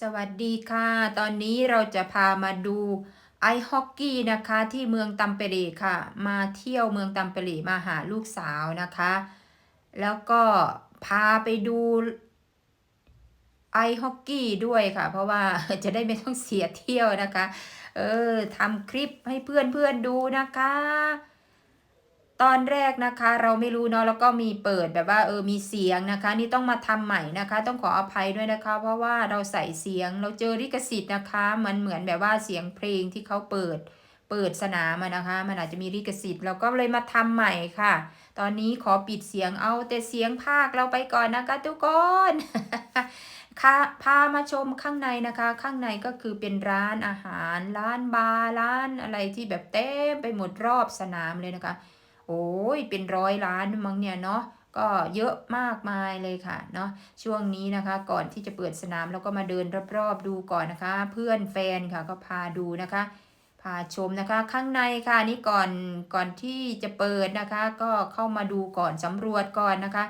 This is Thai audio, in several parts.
สวัสดีค่ะ ตอนนี้เราจะพามาดูไอฮอกกี้นะคะที่เมืองตัมเปรีค่ะ มาเที่ยวเมืองตัมเปรีมาหาลูกสาวนะคะ แล้วก็พาไปดูไอฮอกกี้ด้วยค่ะ เพราะว่าจะได้ไม่ต้องเสียเที่ยวนะคะ เออทำคลิปให้เพื่อนเพื่อนๆดูนะคะ ตอนแรกนะคะเราไม่รู้เนาะแล้วก็มีเปิดแบบว่าเออมีเสียงนะคะ นี่ต้องมาทำใหม่นะคะ ต้องขออภัยด้วยนะคะ เพราะว่าเราใส่เสียงเราเจอลิขสิทธิ์นะคะ มันเหมือนแบบว่าเสียงเพลงที่เขาเปิดเปิดสนามนะคะ มันอาจจะมีลิขสิทธิ์เราก็เลยมาทำใหม่ค่ะ ตอนนี้ขอปิดเสียงเอาแต่เสียงภาคเราไปก่อนนะคะทุกคนค่ะพามาชมข้างในนะคะ ข้างในก็คือเป็นร้านอาหาร ร้านบาร์ร้านอะไรที่แบบเต็มไปหมดรอบสนามเลยนะคะ โอ้ยเป็นร้อยล้านมั้งเนี่ยเนาะก็เยอะมากมายเลยค่ะเนาะช่วงนี้นะคะก่อนที่จะเปิดสนามเราก็มาเดินรอบๆดูก่อนนะคะ เพื่อนแฟนค่ะก็พาดูนะคะ พาชมนะคะ ข้างในค่ะนี่ก่อนก่อนที่จะเปิดนะคะ ก็เข้ามาดูก่อนสำรวจก่อนนะคะ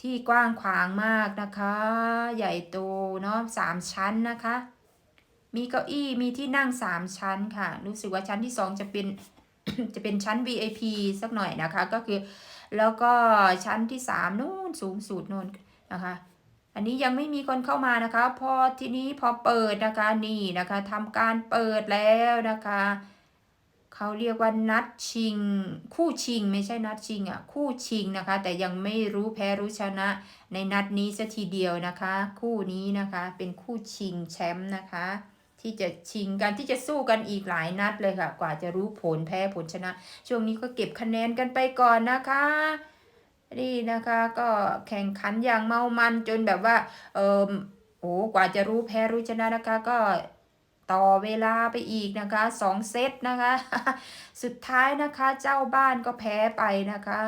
ที่กว้างขวางมากนะคะ ใหญ่โตเนาะสามชั้นนะคะ มีเก้าอี้มีที่นั่งสามชั้นค่ะ รู้สึกว่าชั้นที่สองจะเป็น จะเป็นชั้น VIP สักหน่อยนะคะ ก็คือแล้วก็ชั้นที่สามนู่นสูงสุดนู่นนะคะ อันนี้ยังไม่มีคนเข้ามานะคะ พอทีนี้พอเปิดนะคะนี่นะคะทำการเปิดแล้วนะคะเขาเรียกว่านัดชิง คู่ชิงไม่ใช่นัดชิงอะคู่ชิงนะคะ แต่ยังไม่รู้แพ้รู้ชนะ ในนัดนี้สัทีเดียวนะคะ คู่นี้นะคะเป็นคู่ชิงแชมป์นะคะ ที่จะชิงกันที่จะสู้กันอีกหลายนัดเลยค่ะ กว่าจะรู้ผลแพ้ผลชนะ ช่วงนี้ก็เก็บคะแนนกันไปก่อนนะคะนี่นะคะก็แข่งขันอย่างเมามันจนแบบว่าเออโอ้กว่าจะรู้แพ้รู้ชนะนะคะก็ต่อเวลาไปอีกนะคะสองเซตนะคะ สุดท้ายนะคะเจ้าบ้านก็แพ้ไปนะคะ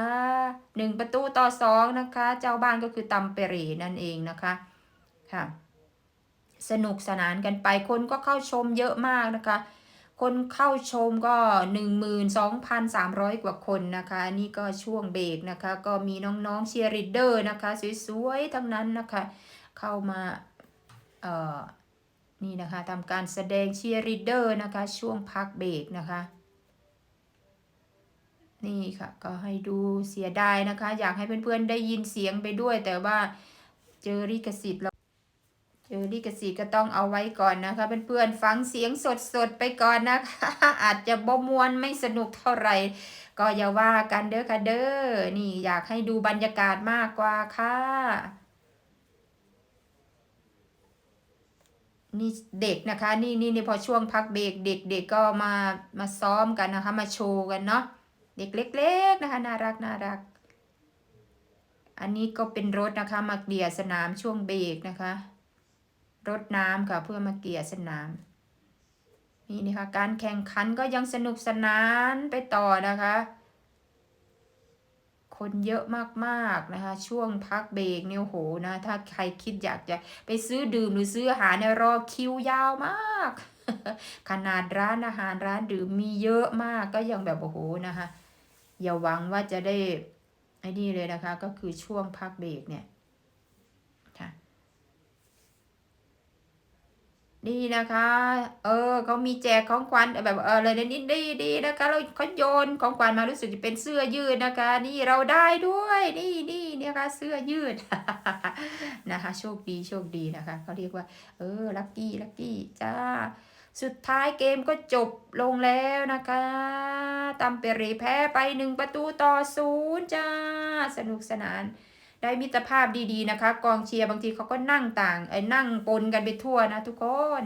หนึ่งประตูต่อสองนะคะ เจ้าบ้านก็คือตัมเปเรนั่นเองนะคะค่ะ สนุกสนานกันไป คนก็เข้าชมเยอะมากนะคะ คนเข้าชมก็ 12,300 กว่าคนนะคะ นี่ก็ช่วงเบรกนะคะ ก็มีน้องๆเชียร์ลีดเดอร์นะคะ สวยๆ ทั้งนั้นนะคะ เข้ามาเอ่อนี่นะคะทำการแสดงเชียร์ลีดเดอร์นะคะ ช่วงพักเบรกนะคะนี่ค่ะก็ให้ดูเสียดายนะคะ อยากให้เพื่อนๆได้ยินเสียงไปด้วย แต่ว่าเจอลิขสิทธิ์ เจอลิขสิทธิ์ก็ต้องเอาไว้ก่อนนะคะเพื่อนๆฟังเสียงสดๆไปก่อนนะคะ อาจจะบ่มวนไม่สนุกเท่าไหร่ ก็อย่าว่ากันเด้อค่ะเด้อนี่อยากให้ดูบรรยากาศมากกว่าค่ะนี่เด็กนะคะนี่นี่นี่พอช่วงพักเบรกเด็กๆกก็มามาซ้อมกันนะคะ มาโชว์กันเนาะเด็กเล็ก ๆนะคะน่ารักน่ารัก อันนี้ก็เป็นรถนะคะมาเกลี่ยสนามช่วงเบรกนะคะ รดน้ำค่ะ เพื่อมาเกลี่ยสนาม นี่นะคะ การแข่งขันก็ยังสนุกสนานไปต่อนะคะ คนเยอะมากๆนะคะ ช่วงพักเบรกเนี่ยโอ้โหนะ ถ้าใครคิดอยากจะไปซื้อดื่มหรือซื้ออาหารเนี่ยรอคิวยาวมาก ขนาดร้านอาหารร้านดื่มมีเยอะมากก็ยังแบบโอ้โหนะคะอย่าหวังว่าจะได้ไอ้นี่เลยนะคะ ก็คือช่วงพักเบรกเนี่ย นี่นะคะ เออเขามีแจกของขวัญแบบเอออะไรนี่ดีดีนะคะเราเขาโยนของขวัญมารู้สึกจะเป็นเสื้อยืดนะคะ นี่เราได้ด้วยนี่นี่เนี่ยค่ะเสื้อยืดนะคะ โชคดีโชคดีนะคะเขาเรียกว่า เออลัคกี้ลัคกี้จ้าสุดท้ายเกมก็จบลงแล้วนะคะตัมเปรีแพ้ไปหนึ่งประตูต่อศูนย์จ้า สนุกสนาน ได้มิตรภาพดีๆนะคะ กองเชียร์บางทีเขาก็นั่งต่างไอ้นั่งปนกันไปทั่วนะทุกคน